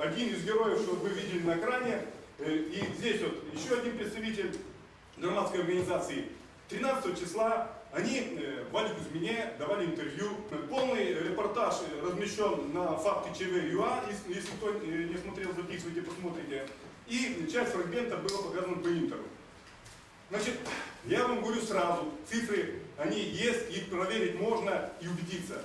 один из героев, что вы видели на экране, э, и здесь вот еще один представитель громадской организации. 13 числа они э, Вале Кузьмине давали интервью. Полный репортаж размещен на факте ЧВ.ЮА, если, если кто э, не смотрел, записывайте, посмотрите. И часть фрагмента была показана по интеру. Значит, я вам говорю сразу, цифры, они есть, их проверить можно и убедиться.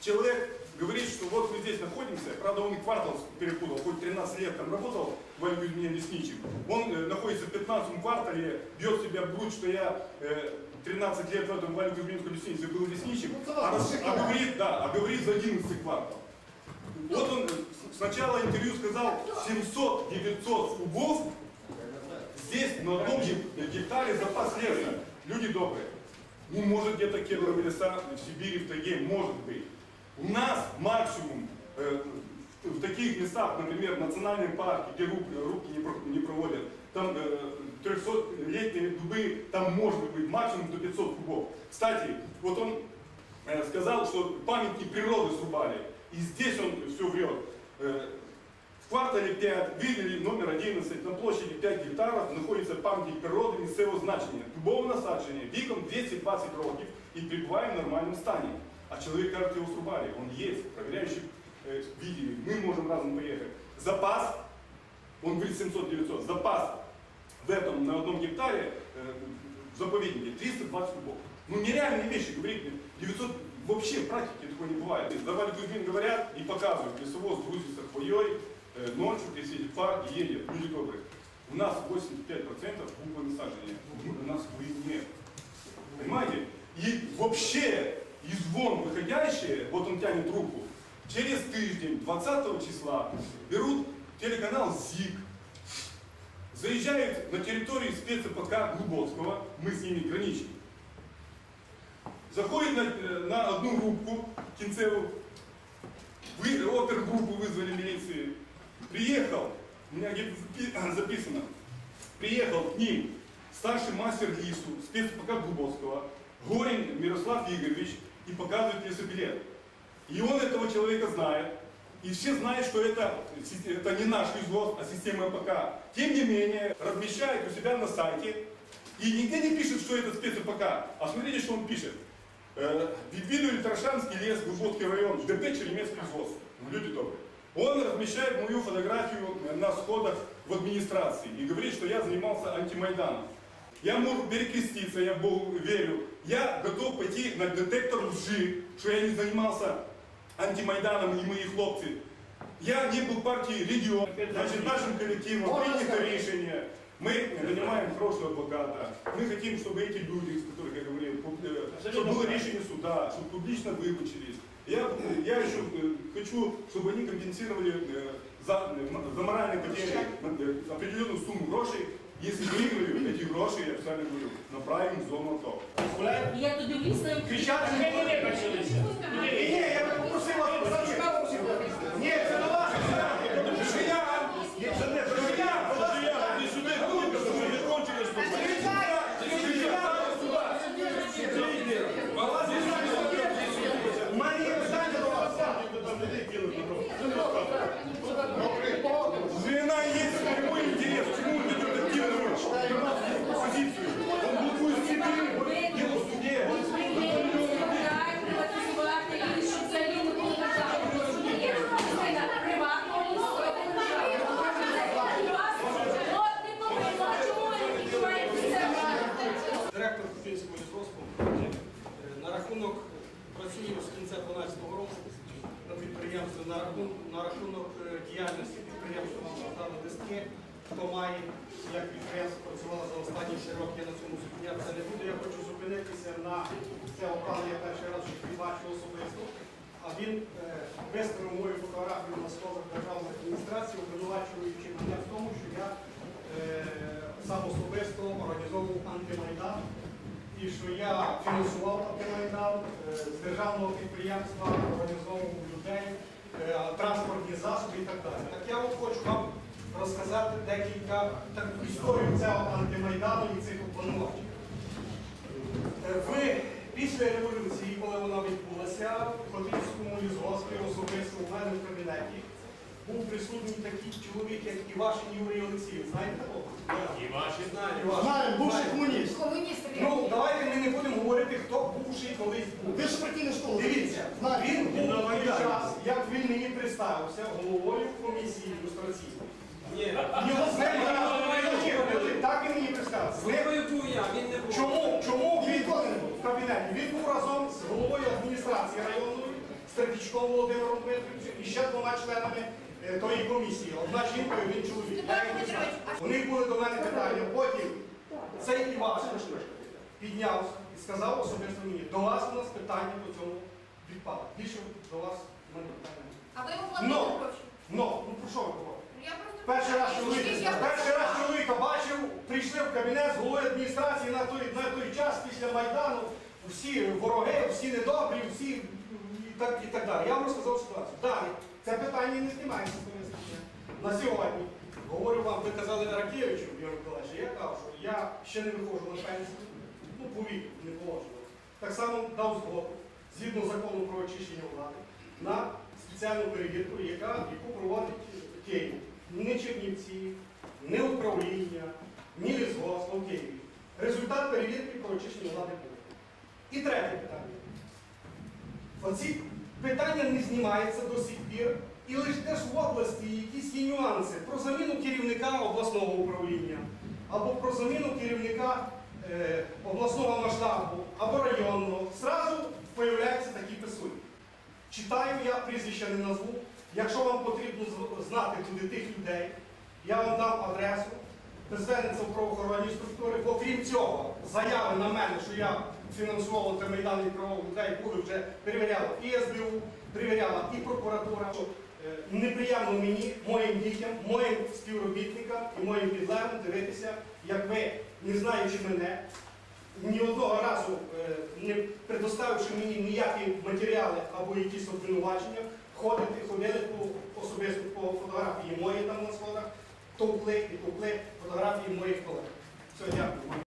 Человек говорит, что вот мы здесь находимся, правда он и квартал перепутал, хоть 13 лет там работал, Валь Кузьмин лесничим. Он э, находится в 15 квартале, бьет себя в грудь, что я э, 13 лет в этом Вале Кузьминском лесничестве был лесничим, а, раз- а говорит, да, а говорит за 11 квартал. Вот он э, сначала интервью сказал 700-900 кубов, здесь на одном гек- гектаре запас леса. Люди добрые. Ну, может, где-то кедровые леса в Сибири, в тайге, может быть. У нас максимум э, в, в таких местах, например, в национальном парке, где руб- рубки не, про- не проводят, там э, 300-летние дубы, там может быть максимум до 500 кубов. Кстати, вот он э, сказал, что памятники природы срубали. И здесь он все врет. Э, в квартале 5 видели номер 11 на площади 5 гектарів знаходиться пам'ятник природи місцевого значення. Дубове насадження віком 220 років і перебуває в нормальному стані. А чоловік каже, його срубали. Он є, проверяющий э, видели. Мы можем разом поехать. Запас, он говорит 700-900, запас в этом на одном гектаре э, в заповеднике 320 кубов. Ну нереальные вещи, говорит, 900 вообще в практике такого не бывает. Давали Кузьмин говорят и показывают, лесовоз грузится хвоей, э, ночью присветит фар и едет, люди добрые. У нас 85% буквы насаждения, у нас хвои нет. Понимаете? И вообще из вон выходящие, вот он тянет руку, через тиждень, 20 числа, берут телеканал ЗИК, заезжают на территорию спецПК Глубоцкого, мы с ними граничим, заходит на, э, на одну рубку Кинцеву, вы, опергруппу вызвали милиции, приехал, у меня где-то запи- записано, приехал к ним старший мастер ЛИСу, спецПК Глубоцкого, Горин Мирослав Игоревич, и показывает лесобилет. И он этого человека знает. И все знают, что это, это не наш лесгосп, а система МПК. Тем не менее, размещает у себя на сайте. И нигде не пишет, что это спецПК. А смотрите, что он пишет. Э, Відвідують Таршанський лес, Глубокий район, ДП Черемецкий ЗОС. Ну, люди добрые. Он размещает мою фотографию на сходах в администрации и говорит, что я занимался антимайданом. Я могу перекреститься, я Богу верю. Я готов пойти на детектор лжи, что я не занимался антимайданом и мои хлопцы. Я не был партии регион. Значит, нашим коллективом принято решение. Мы нанимаем хорошего адвоката. Мы хотим, чтобы эти люди, с которых я говорил, пуб- э, чтобы было решение суда, чтобы публично выбачились. Я, я еще э, хочу, чтобы они компенсировали э, за, э, м- за моральные потери э, определенную сумму грошей. Если виграю эти гроши, я официально говорю, направим в зону АТО. Я тут дивлюсь на Кричати не вибачилися. Ні, рахунок працює з кінця 2012 року на підприємстві на рахунок, на рахунок е, діяльності підприємства нам надали. Хто має, як підприємство працювало за останні 4 роки, я на цьому зупинятися не буду. Я хочу зупинитися на це опалення я перший раз, бачу особисто. А він е, виставив мою фотографію на сходах державної адміністрації, обвинувачуючи мене в тому, що я е, сам особисто організовував антимайдан і що я фінансував е, з державного підприємства, організовував людей, е, транспортні засоби і так далі. Так я от хочу вам розказати декілька так, історію цього антимайдану і цих обвинувачень. Е, Ви після революції, коли вона відбулася, в Хотинському лісгоспі особисто у мене в кабінеті був присутній такий чоловік, як Івашин Юрій Олексійович. Знаєте такого? Івашин. Знаю. Бувший комуніст. Комуніст Ну, давайте ми не будемо говорити, хто бувший колись був. Вищепротійну школу. Дивіться, він був той час, як він мені представився головою комісії ілюстраційної. Ні. Його з ним разом прийшли, так він мені представився. З ним Головою був я, він не був. Чому, чому він в кабінеті? Він був разом з головою адміністрації районної, Стратічком Володимиром Дмитровичем і ще двома членами е, тої комісії. Одна жінка і один чоловік. Я їх не знаю. У них були до мене питання. Потім цей Івашин піднявся і сказав особисто мені, до вас у нас питання по цьому відпаду. Більше до вас у мене питання. немає. А ви йому Ну. платили гроші? Ну, ну про що ви говорите? Я просто... Перший раз чоловіка, Я перший раз чоловіка бачив, прийшли в кабінет з головою адміністрації на той, на той час після Майдану. Всі вороги, всі недобрі, всі і так, і так далі. Я вам розказав ситуацію. Далі, це питання не знімається з повістки. На сьогодні, говорю вам, ви казали Ракевичу, Ігор Миколаївич, я кажу, що я ще не виходжу на пенсію, ну по не положено. Так само дав згоду, згідно закону про очищення влади, на спеціальну перевірку, яка, яку проводить Київ. Не Чернівці, не управління, ні лісгосп, а в Києві. Результат перевірки про очищення влади буде. І третє питання. Оці питання не знімаються до сих пір. І лише теж в області якісь є нюанси про заміну керівника обласного управління, або про заміну керівника е, обласного масштабу, або районного. Зразу появляються такі писуні. Читаю я, прізвища не назву. Якщо вам потрібно знати туди тих людей, я вам дам адресу, звернеться в правоохоронні структури. Окрім цього, заяви на мене, що я фінансував та Майдан і правових людей, були вже перевіряла і СБУ, перевіряла і прокуратура. Е, Неприємно мені, моїм дітям, моїм співробітникам і моїм підлеглим дивитися, як ви, не знаючи мене, ні одного разу е, не предоставивши мені ніякі матеріали або якісь обвинувачення, ходити, ходили по особисто по фотографії моєї там на сходах, товкли і товкли фотографії моїх колег. Все, дякую.